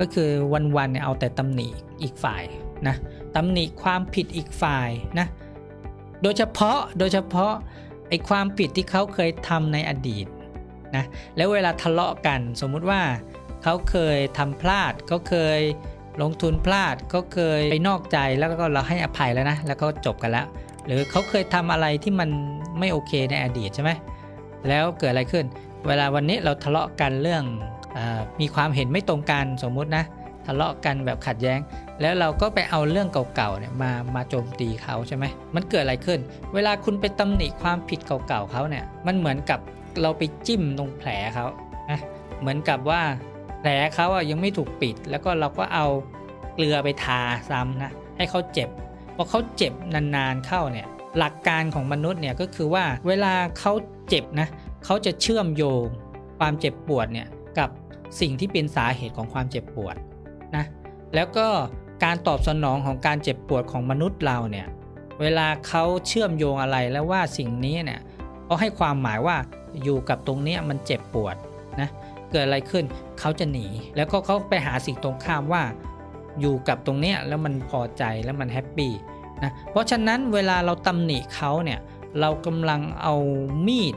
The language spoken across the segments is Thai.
ก็คือวันๆเนี่ยเอาแต่ตำหนิอีกฝ่ายนะตำหนิความผิดอีกฝ่ายนะโดยเฉพาะโดยเฉพาะไอ้ความผิดที่เขาเคยทำในอดีตนะแล้วเวลาทะเลาะกันสมมุติว่าเขาเคยทำพลาดเขาเคยลงทุนพลาดเขาเคยไปนอกใจแล้วก็เราให้อภัยแล้วนะแล้วก็จบกันแล้ว หรือเขาเคยทำอะไรที่มันไม่โอเคในอดีตใช่ไหมแล้วเกิดอะไรขึ้น เวลาวันนี้เราทะเลาะกันเรื่อง มีความเห็นไม่ตรงกันสมมุตินะทะเลาะกันแบบขัดแย้ง แล้วเราก็ไปเอาเรื่องเก่าๆเนี่ยมามาโจมตีเขาใช่ไหมมันเกิดอะไรขึ้น เวลาคุณไปตำหนิความผิดเก่าๆเขาเนี่ยมันเหมือนกับเราไปจิ้มตรงแผลเขานะเหมือนกับว่าแผลเขาอะยังไม่ถูกปิด แล้วก็เราก็เอาเกลือไปทาซ้ำนะให้เขาเจ็บพอเขาเจ็บนานๆเข้าเนี่ยหลักการของมนุษย์เนี่ยก็คือว่าเวลาเขาเจ็บนะเขาจะเชื่อมโยงความเจ็บปวดเนี่ย สิ่งที่เป็นสาเหตุของความเจ็บปวดนะแล้วก็การตอบสนองของการเจ็บปวดของมนุษย์เราเนี่ยเวลาเขาเชื่อมโยงอะไรแล้วว่าสิ่งนี้เนี่ยเขาให้ความหมายว่าอยู่กับตรงนี้มันเจ็บปวดนะเกิดอะไรขึ้นเขาจะหนี แล้วก็เขาไปหาสิ่งตรงข้ามว่า อยู่กับตรงนี้แล้วมันพอใจแล้วมันแฮปปี้นะเพราะฉะนั้นเวลาเราตำหนิเขาเนี่ยเรากำลังเอามีด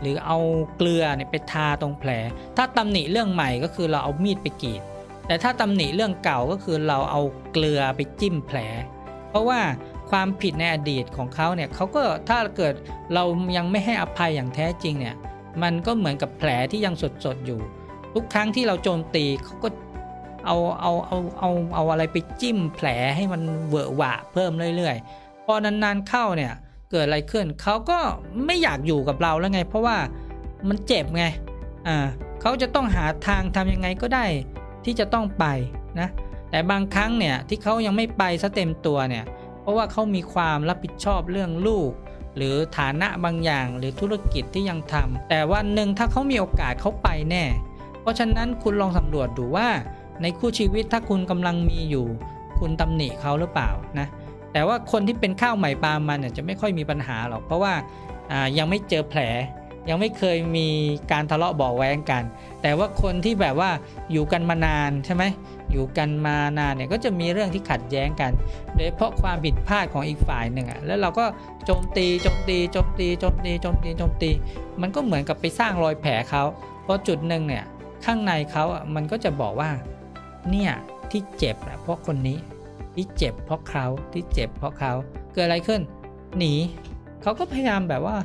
หรือเอาเกลือเนี่ยไปทาตรงแผล ถ้าตำหนิเรื่องใหม่ก็คือเราเอามีดไปกรีด แต่ถ้าตำหนิเรื่องเก่าก็คือเราเอาเกลือไปจิ้มแผล เพราะว่าความผิดในอดีตของเขาเนี่ยเขาก็ถ้าเกิดเรายังไม่ให้อภัยอย่างแท้จริงเนี่ยมันก็เหมือนกับแผลที่ยังสดๆอยู่ ทุกครั้งที่เราโจมตีเขาก็เอาเอาเอาเอาเอาอะไรไปจิ้มแผลให้มันเวอะหวะเพิ่มเรื่อยๆ พอนานๆเข้าเนี่ย เกิดอะไรขึ้น เขาก็ไม่อยากอยู่กับเราแล้วไง เพราะว่ามันเจ็บไงอ่าเขาจะต้องหาทางทำยังไงก็ได้ ที่จะต้องไปนะแต่บางครั้งเนี่ยที่เขายังไม่ไปซะเต็มตัวเนี่ยเพราะว่าเขามีความรับผิดชอบเรื่องลูก หรือฐานะบางอย่างหรือธุรกิจที่ยังทำแต่วันหนึ่งถ้าเขามีโอกาสเขาไปแน่ เพราะฉะนั้นคุณลองสำรวจดูว่าในคู่ชีวิตถ้าคุณกำลังมีอยู่ คุณตำหนิเขาหรือเปล่านะ แต่ว่าคนที่เป็นข้าวใหม่ปลามันเนี่ยจะไม่ค่อยมีปัญหาหรอก เพราะว่ายังไม่เจอแผล ยังไม่เคยมีการทะเลาะเบาแว้งกัน แต่ว่าคนที่แบบว่าอยู่กันมานานใช่ไหมอยู่กันมานานเนี่ยก็จะมีเรื่องที่ขัดแย้งกัน โดยเฉพาะความผิดพลาดของอีกฝ่ายหนึ่งอะแล้วเราก็โจมตีโจมตีโจมตีโจมตีโจมตีโจมตี มันก็เหมือนกับไปสร้างรอยแผลเขาเพราะจุดหนึ่งเนี่ยข้างในเขาอะมันก็จะบอกว่าเนี่ยที่เจ็บอะเพราะคนนี้ ที่เจ็บเพราะเขาที่เจ็บเพราะเขาเกิดอะไรขึ้น หนีเขาก็พยายามแบบว่า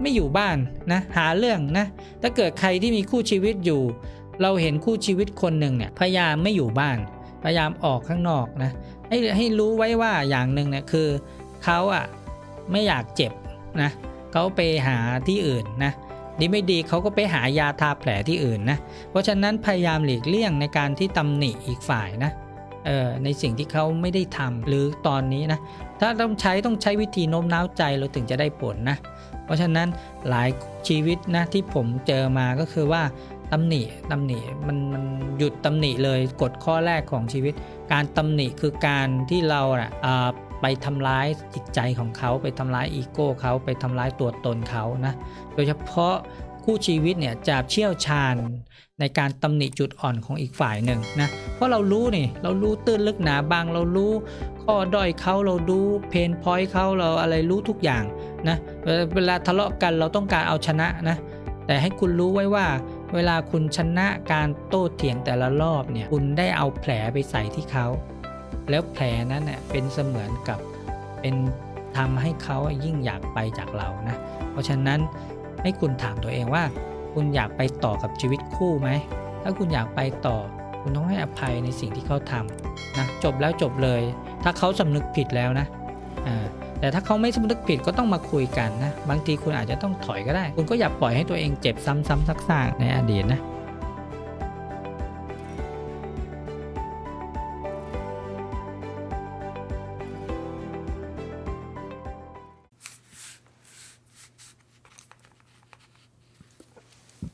ไม่อยู่บ้านนะหาเรื่องนะถ้าเกิดใครที่มีคู่ชีวิตอยู่ เราเห็นคู่ชีวิตคนหนึ่งเนี่ยพยายามไม่อยู่บ้าน พยายามออกข้างนอกนะให้ให้รู้ไว้ว่าอย่างหนึ่งเนี่ยคือเขาอะไม่อยากเจ็บนะเขาไปหาที่อื่นนะดีไม่ดีเขาก็ไปหายาทาแผลที่อื่นนะเพราะฉะนั้นพยายามหลีกเลี่ยงในการที่ตำหนิอีกฝ่ายนะ เออในสิ่งที่เขาไม่ได้ทำหรือตอนนี้นะถ้าต้องใช้ต้องใช้วิธีโน้มน้าวใจเราถึงจะได้ผลนะ เพราะฉะนั้นหลายชีวิตนะที่ผมเจอมาก็คือว่าตำหนิตำหนิมันมันหยุดตำหนิเลยกฎข้อแรกของชีวิต การตำหนิคือการที่เราอะอ่าไปทำร้ายจิตใจของเขา ไปทำร้ายอีโก้เขาไปทำร้ายตัวตนเขานะโดยเฉพาะ คู่ชีวิตเนี่ยจะเชี่ยวชาญในการตำหนิจุดอ่อนของอีกฝ่ายหนึ่งนะ เพราะเรารู้นี่เรารู้ตื้นลึกหนาบางเรารู้ข้อด้อยเขาเรารู้เพนพอยต์เขาเราอะไรรู้ทุกอย่างนะเวลาเวลาทะเลาะกันเราต้องการเอาชนะนะ แต่ให้คุณรู้ไว้ว่าเวลาคุณชนะการโต้เถียงแต่ละรอบเนี่ยคุณได้เอาแผลไปใส่ที่เขา แล้วแผลนั้นเน่ยเป็นเสมือนกับเป็นทำให้เขายิ่งอยากไปจากเรานะ เพราะฉะนั้น ให้คุณถามตัวเองว่า คุณอยากไปต่อกับชีวิตคู่ไหม ถ้าคุณอยากไปต่อ คุณต้องให้อภัยในสิ่งที่เขาทำนะจบแล้วจบเลย ถ้าเขาสำนึกผิดแล้วนะอ่าแต่ถ้าเขาไม่สำนึกผิดก็ต้องมาคุยกันนะ บางทีคุณอาจจะต้องถอยก็ได้ คุณก็อย่าปล่อยให้ตัวเองเจ็บซ้ำๆซักๆในอดีตนะ